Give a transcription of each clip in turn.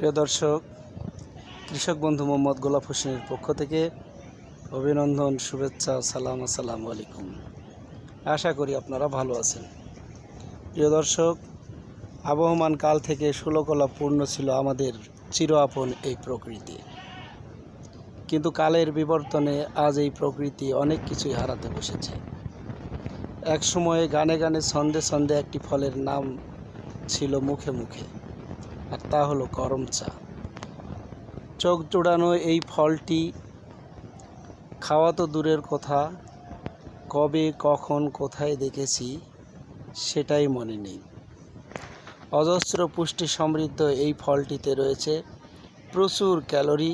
প্রিয় দর্শক, কৃষক বন্ধু মোহাম্মদ গোলাপ হোসেনের পক্ষ থেকে অভিনন্দন, শুভেচ্ছা, সালাম, আসসালামু আলাইকুম। আশা করি আপনারা ভালো আছেন। প্রিয় দর্শক, আবহমান কাল থেকে ষোলকলা পূর্ণ ছিল আমাদের চির আপন এই প্রকৃতি। কিন্তু কালের বিবর্তনে আজ এই প্রকৃতি অনেক কিছুই হারাতে বসেছে। এক সময়ে গানে গানে ছন্দে ছন্দে একটি ফলের নাম ছিল মুখে মুখে। আর তা হলো করম চা। চোখ জোড়ানো এই ফলটি খাওয়া তো দূরের কথা, কবে, কখন, কোথায় দেখেছি সেটাই মনে নেই। অজস্র পুষ্টি সমৃদ্ধ এই ফলটিতে রয়েছে প্রচুর calorie,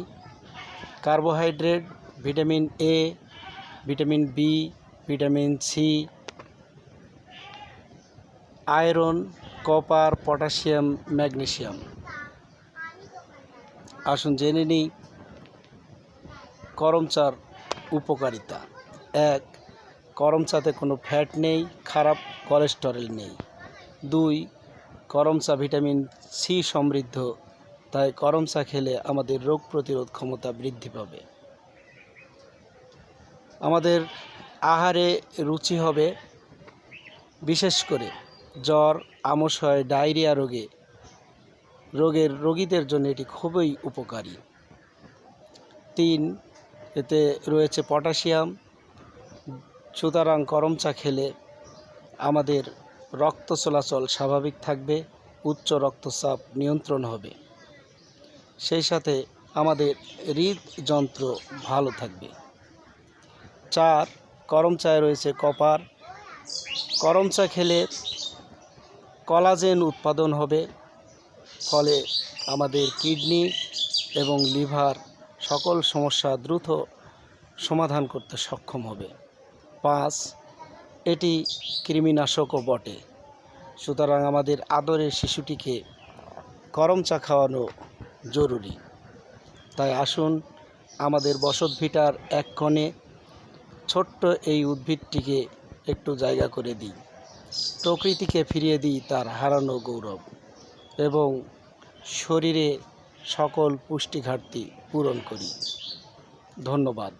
carbohydrate, vitamin A, vitamin B, vitamin C, iron copper potassium magnesium আসুন জেনে নিই করম চার উপকারিতা। এক করম চাতে কোনো ফ্যাট নেই, খারাপ কোলেস্টেরল নেই। দুই করম চা ভিটামিন সি সমৃদ্ধ, তাই করম চা খেলে আমাদের রোগ প্রতিরোধ ক্ষমতা বৃদ্ধি পাবে। আমাদের আহারে রুচি হবে, বিশেষ করে জ্বর আমশয় ডায়রিয়া রোগে। রোগের, রোগীদের জন্য এটি খুবই উপকারী। তিন, এতে রয়েছে পটাশিয়াম, সুতরাং করম চা খেলে আমাদের রক্ত চলাচল স্বাভাবিক থাকবে, উচ্চ রক্তচাপ নিয়ন্ত্রণ হবে। সেই সাথে আমাদের হৃদযন্ত্র ভালো থাকবে। চার করম চায় রয়েছে কপার। করম চা খেলে কলাজেন উৎপাদন হবে ফলে আমাদের কিডনি এবং লিভার সকল সমস্যা দ্রুত সমাধান করতে সক্ষম হবে। পাঁচ, এটি কৃমিনাশকও বটে। সুতরাং আমাদের আদরের শিশুটিকে গরম চা খাওয়ানো জরুরি। তাই আসুন আমাদের বসত ভিটার এক কোণে ছোট্ট এই উদ্ভিদটিকে একটু জায়গা করে দিই। প্রকৃতিকে ফিরিয়ে দিই তার হারানো গৌরব এবং শরীরে সকল পুষ্টি ঘাটতি পূরণ করি। ধন্যবাদ।